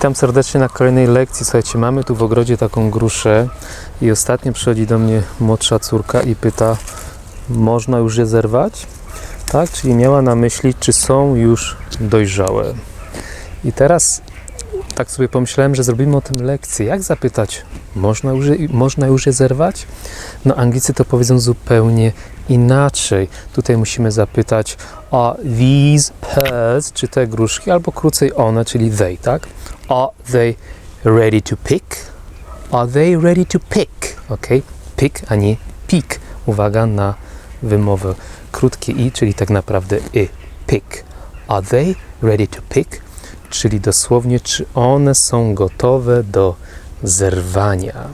Witam serdecznie na kolejnej lekcji. Słuchajcie, mamy tu w ogrodzie taką gruszę i ostatnio przychodzi do mnie młodsza córka i pyta, można już je zerwać? Tak, czyli miała na myśli, czy są już dojrzałe. I teraz tak sobie pomyślałem, że zrobimy o tym lekcję. Jak zapytać, można już, je- można już je zerwać? No Anglicy to powiedzą zupełnie inaczej. Tutaj musimy zapytać, are these pears, czy te gruszki, albo krócej one, czyli they, tak? Are they ready to pick? Are they ready to pick? Ok? Pick, a nie pick. Uwaga na wymowę. Krótkie i, czyli tak naprawdę y. Pick. Are they ready to pick? Czyli dosłownie, czy one są gotowe do zerwania.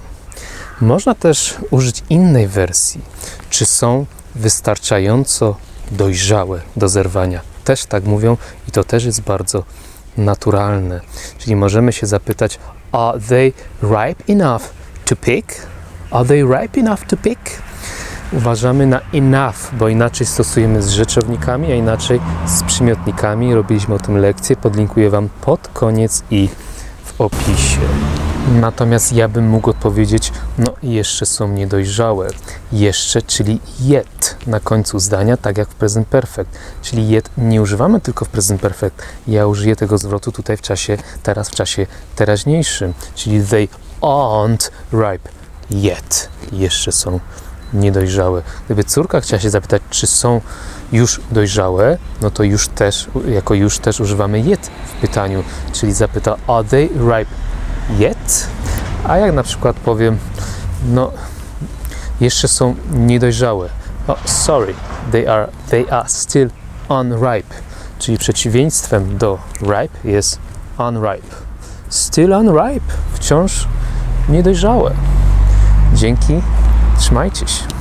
Można też użyć innej wersji. Czy są wystarczająco dojrzałe do zerwania? Też tak mówią i to też jest bardzo naturalne. Czyli możemy się zapytać: Are they ripe enough to pick? Are they ripe enough to pick? Uważamy na enough, bo inaczej stosujemy z rzeczownikami, a inaczej z przymiotnikami. Robiliśmy o tym lekcję, podlinkuję Wam pod koniec i w opisie. Natomiast ja bym mógł odpowiedzieć, no jeszcze są niedojrzałe. Jeszcze, czyli yet na końcu zdania, tak jak w present perfect. Czyli yet nie używamy tylko w present perfect. Ja użyję tego zwrotu tutaj w czasie, teraz w czasie teraźniejszym. Czyli they aren't ripe yet. Jeszcze są niedojrzałe. Gdyby córka chciała się zapytać, czy są już dojrzałe, no to już też, jako już też używamy yet w pytaniu, czyli zapyta, are they ripe yet? A jak na przykład powiem, no jeszcze są niedojrzałe. Oh, sorry, they are, they are still unripe. Czyli przeciwieństwem do ripe jest unripe. Still unripe, wciąż niedojrzałe. Dzięki, trzymajcie się.